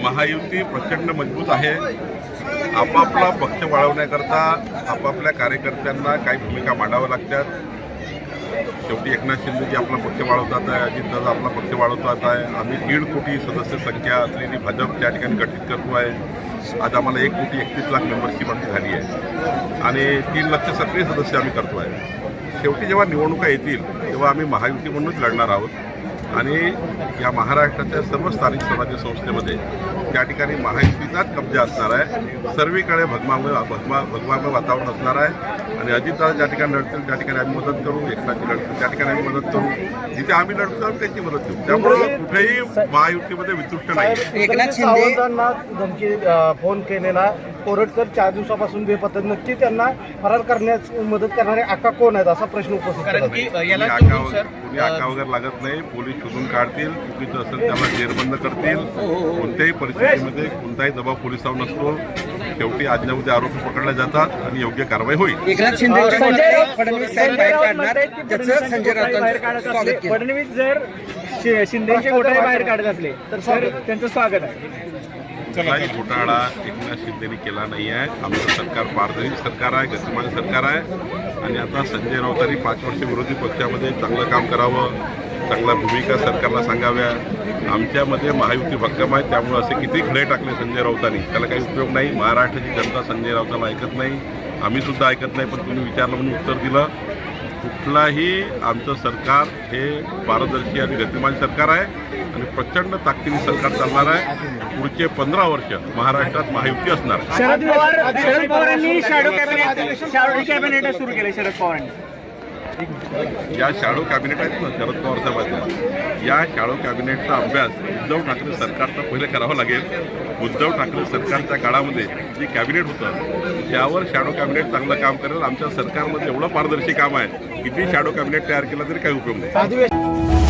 महायुती प्रचंड मजबूत आहे. आपापला पक्ष वाढवण्याकरता आपापल्या कार्यकर्त्यांना काही भूमिका मांडाव्या लागतात. शेवटी एकनाथ शिंदेजी आपला पक्ष वाढवतात आहे अजितदादा आपला पक्ष वाढवतात आहे. आम्ही दीड कोटी सदस्य संख्या असलेली भाजप त्या ठिकाणी गठीत करतो आहे. आज आम्हाला एक कोटी एकतीस लाख मेंबरशिप आमची झाली आहे. आणि तीन लक्ष सक्रिय सदस्य आम्ही करतो आहे. शेवटी जेव्हा निवडणुका येतील तेव्हा आम्ही महायुती म्हणूनच लढणार आहोत. आणि या महाराष्ट्राच्या सर्व स्थानिक स्वराज्य संस्थेमध्ये त्या ठिकाणी महायुतीचाच कब्जा असणार आहे. सर्वीकडे भगमामय भगमा भगवामय वातावरण असणार आहे. आणि अजितदादा ज्या ठिकाणी लढतील त्या ठिकाणी आम्ही मदत करू एकनाथजी लढतील त्या ठिकाणी आम्ही मदत करू. जिथे आम्ही लढतो आम्ही त्यांची मदत करू त्यामुळे कुठेही महायुतीमध्ये वितुष्ट नाही एकनाथ शिंदे धमकी फोन केलेला कोरटकर चार दिवसापासून बेपत्ता. नक्की त्यांना फरार करण्यास मदत करणारे आका कोण आहेत असा प्रश्न उपस्थित कारण जातो. की याला कोणी आका जोडून वगैरे- सर कोणी आका वगैरे लागत नाही. पोलीस शोधून काढतील. चुकीचं असेल त्याला जेरबंद करतील. कोणत्याही परिस्थितीमध्ये कोणताही दबाव पोलिसावर नसतो. शेवटी आज ना उद्या आरोपी पकडले जातात आणि योग्य कारवाई होईल. एकनाथ शिंदे संजय फडणवीस साहेब संजय बाहेर राऊत काढणार. म्हणतायत की त्याचं फडणवीसांचे संजय घोटाळे बाहेर राऊतांचं काढत स्वागत असले. केलं. फडणवीस जर शि- शिंदेचे घोटाळे बाहेर काढत असले तर स्वागत- त्यांचं स्वागत आहे. काही घोटाळा एकनाथ शिंदेने केला नाही आहे आमचं सरकार पारदर्शी सरकार आहे गतिमान सरकार आहे. आणि आता संजय राऊतांनी पाच वर्ष विरोधी पक्षामध्ये चांगलं काम करावं चांगल्या भूमिका सरकारला सांगाव्या. आमच्यामध्ये महायुती भक्कम आहे त्यामुळे असे किती खडे टाकले संजय राऊतांनी. त्याला काही उपयोग नाही. महाराष्ट्राची जनता संजय राऊतांना ऐकत नाही. आम्ही सुद्धा ऐकत नाही पण तुम्ही विचारलं म्हणून उत्तर दिलं. कुठलाही आमचं सरकार हे पारदर्शी आणि गतिमान सरकार आहे आणि प्रचंड ताकदीने सरकार चालणार आहे. पुढचे पंधरा वर्ष महाराष्ट्रात महायुती असणार शरद पवार शरद पवारांनी शॅडो कॅबिनेट शॅडो कॅबिनेट सुरू केले शरद पवारांनी. या शाडो कॅबिनेट आहेत ना शरद पवार साहेबांच्या या शाडो कॅबिनेटचा अभ्यास उद्धव ठाकरे सरकारचा पहिले करावा लागेल. उद्धव ठाकरे सरकारच्या काळामध्ये जे कॅबिनेट होतं त्यावर शॅडो कॅबिनेट चांगलं काम करेल. आमच्या सरकारमध्ये एवढं पारदर्शी काम आहे किती शॅडो कॅबिनेट तयार केला तरी काही उपयोग नाही.